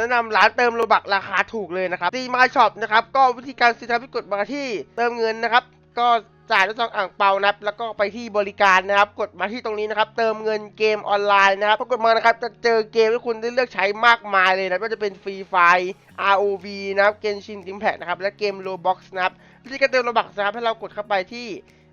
แนะนำร้านเติมโลบักราคาถูกเลยนะครับดีมาช็อปนะครับก็วิธีการซื้อทำให้กดมาที่เติมเงินนะครับ ก็จ่ายด้วยซองอ่างเปานะครับแล้วก็ไปที่บริการนะครับ กดมาที่ตรงนี้นะครับ เติมเงินเกมออนไลน์นะครับพอกดมานะครับจะเจอเกมที่คุณได้เลือกใช้มากมายเลยนะไม่ว่าจะเป็นฟรีไฟ ROV นะครับเกนชินอิมแพ t นะครับและเกม Roblox นะครับวิธีการเติมโลบักนะครับให้เรากดเข้าไปที่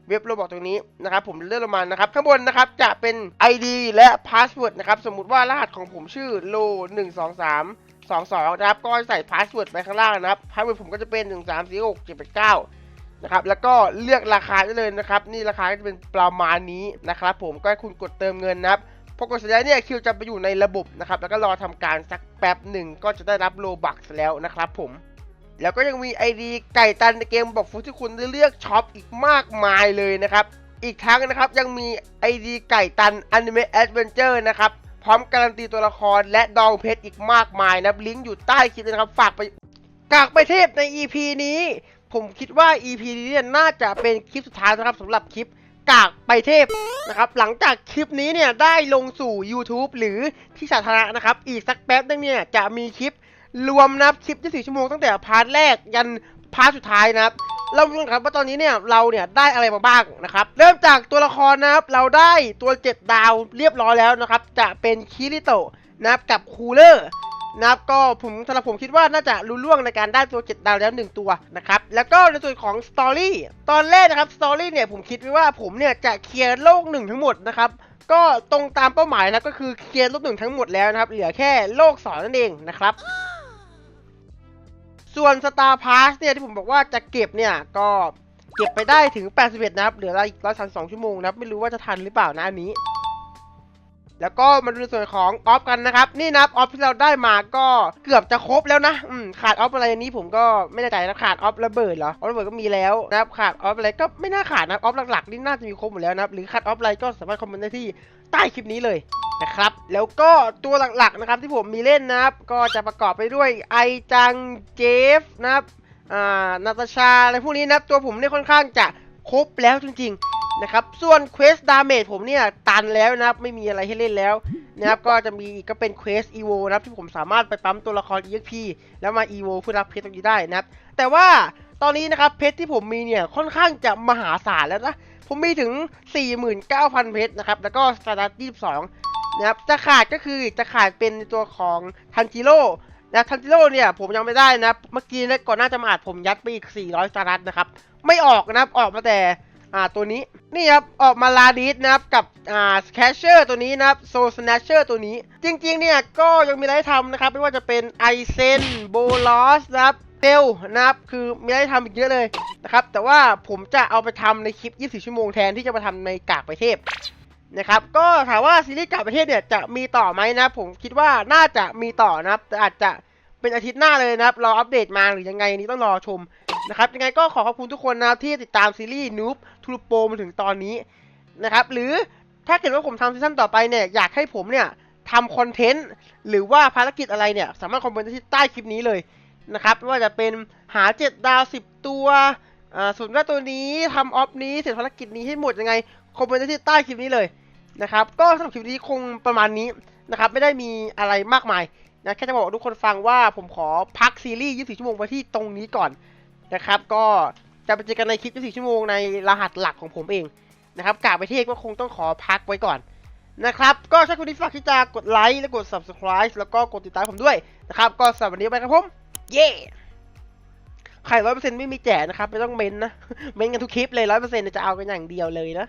เว็บโรบอกตรงนี้นะครับผมเลื่อนลงมานะครับข้างบนนะครับจะเป็น ID และพาสเวิร์ดนะครับสมมุติว่ารหัสของผมชื่อโล1 2 3 2 2นะครับ ก็ใส่พาสเวิร์ดไปข้างล่างนะครับพาสเวิร์ดผมก็จะเป็น1 3 4 6 7 8 9นะครับ แล้วก็เลือกราคาได้เลยนะครับ นี่ราคาก็จะเป็นประมาณนี้นะครับ ผมก็ให้คุณกดเติมเงินนะครับพอกดเสร็จแล้วเนี่ยคิวจะไปอยู่ในระบบนะครับ แล้วก็รอทำการสักแป๊บหนึ่งก็จะได้รับโลบักแล้วนะครับผมแล้วก็ยังมี ID ไก่ตันในเกมบอกฟุตที่คุณได้เลือกช็อปอีกมากมายเลยนะครับ อีกทั้งนะครับยังมี ID ไก่ตัน Anime Adventure นะครับ ร้อมการันตีตัวละครและดองเพชรอีกมากมายนะลิงก์อยู่ใต้คลิปนะครับฝากไปกากไปเทพใน EP นี้ ผมคิดว่า EP นี้เนี่ยน่าจะเป็นคลิปสุดท้ายนะครับสำหรับคลิปกากไปเทพนะครับหลังจากคลิปนี้เนี่ยได้ลงสู่ YouTube หรือที่สาธารณะนะครับ อีกสักแป๊บนึงเนี่ยจะมีคลิปรวมนับคลิป24ชั่วโมงตั้งแต่พาร์ทแรกยันพาร์ทสุดท้ายนะครับ เราดูกันครับว่าตอนนี้เนี่ยเราเนี่ยได้อะไรมาบ้างนะครับ เริ่มจากตัวละครนะครับเราได้ตัว 7 ดาวเรียบร้อยแล้วนะครับ จะเป็นคิริโตะนะครับกับคูลเลอร์นะครับก็ผมสำหรับผมคิดว่าน่าจะรู้ล่วงในการได้ตัว7ดาวแล้ว 1 ตัวนะครับ แล้วก็ในส่วนของสตอรี่ตอนแรกนะครับสตอรี่เนี่ยผมคิดไว้ว่าผมเนี่ยจะเคลียร์โลกหนึ่งทั้งหมดนะครับ ก็ตรงตามเป้าหมายนะก็คือเคลียร์โลกหนึ่งทั้งหมดแล้วนะครับ เหลือแค่โลกสองนั่นเองนะครับ ส่วน Star Pass เนี่ยที่ผมบอกว่าจะเก็บเนี่ยก็เก็บไปได้ถึง 81 นะครับ เหลืออีก132 ชั่วโมงนะครับ ไม่รู้ว่าจะทันหรือเปล่านะอันนี้ แล้วก็มาดูในส่วนของออฟกันนะครับ นี่นะครับออฟที่เราได้มาก็เกือบจะครบแล้วนะอืมขาดออฟอะไรนี้ผมก็ไม่แน่ใจนะขาดออฟระเบิดเหรอออฟระเบิดก็มีแล้วนะครับขาดออฟอะไรก็ไม่น่าขาดนะออฟหลักๆนี่น่าจะมีครบหมดแล้วนะครับหรือขาดออฟอะไรก็สามารถคอมเมนต์ได้ที่ใต้คลิปนี้เลย นะครับ แล้วก็ตัวหลักๆนะครับที่ผมมีเล่นนะครับ ก็จะประกอบไปด้วยไอจังเจฟนะครับอ่านาตาชาอะไรพวกนี้นะครับตัวผมเนี่ยค่อนข้างจะครบแล้วจริงๆนะครับ ส่วนเควสดาเมจผมเนี่ยตันแล้วนะครับ ไม่มีอะไรให้เล่นแล้วนะครับ ก็จะมีกก็เป็นเควสอีโวนะครับ ที่ผมสามารถไปปั๊มตัวละคร EXP แล้วมาอีโวเพื่อรับเพชรตรงนี้ได้นะครับ แต่ว่าตอนนี้นะครับเพชรที่ผมมีเนี่ยค่อนข้างจะมหาศาลแล้วนะ ผมมีถึง 49,000 เพชรนะครับ แล้วก็สตาร์ท22 นะครับจะขาดก็คือจะขาดเป็นในตัวของทันจิโร่นะทันจิโร่เนี่ยผมยังไม่ได้นะเมื่อกี้นะก่อนหน้าจะมาอาจผมยัดไปอีก 400สตาร์ทนะครับ ไม่ออกนะครับออกมาแต่อ่าตัวนี้นี่ครับออกมาลาดิสนะครับกับอ่าสแคชเชอร์ตัวนี้นะครับโซสแนชเชอร์ตัวนี้ จริงๆเนี่ยก็ยังมีอะไรให้ทำนะครับ ไม่ว่าจะเป็นไอเซนโบลอสนะครับเทลนะครับ คือมีอะได้ทำอีกเยอะเลยนะครับ แต่ว่าผมจะเอาไปทำในคลิป 24 ชั่วโมงแทนที่จะมาทำในกากไปเทพ นะครับก็ถามว่าซีรีส์กลับประเทศเนี่ยจะมีต่อไหมนะผมคิดว่าน่าจะมีต่อนะครับแต่อาจจะเป็นอาทิตย์หน้าเลยนะครับรออัปเดตมาหรือยังไงนี้ต้องรอชมนะครับยังไงก็ขอขอบคุณทุกคนนะที่ติดตามซีรีส์นูบทูโปมาถึงตอนนี้นะครับหรือถ้าเกิดว่าผมทำซีซั่นต่อไปเนี่ยอยากให้ผมเนี่ยทำคอนเทนต์หรือว่าภารกิจอะไรเนี่ยสามารถคอมเมนต์ที่ใต้คลิปนี้เลยนะครับไม่ว่าจะเป็นหา 7 ดาว 10 ตัวอ่าส่วนว่าตัวนี้ทำออฟนี้เสร็จภารกิจนี้ให้หมดยังไง คอมเมนต์ที่ใต้คลิปนี้เลยนะครับ ก็สำหรับคลิปนี้คงประมาณนี้นะครับ ไม่ได้มีอะไรมากมายนะแค่จะบอกทุกคนฟังว่าผมขอพักซีรีส์ 24 ชั่วโมงไว้ที่ตรงนี้ก่อนนะครับ ก็จะไปเจอกันในคลิป 24 ชั่วโมงในรหัสหลักของผมเองนะครับกาไปเทศก็คงต้องขอพักไว้ก่อนนะครับ ก็ถ้าคุณที่ฝากที่จะกดไลค์และกด subscribe แล้วก็กดติดตามผมด้วยนะครับ ก็สำหรับวันนี้ไปครับผม เย้ใครร้อยเปอร์เซ็นต์ไม่มีแจกนะครับ ไม่ต้องเม้นนะ เม้นกันทุกคลิปเลยร้อยเปอร์เซ็นต์จะเอากันอย่างเดียวเลยนะ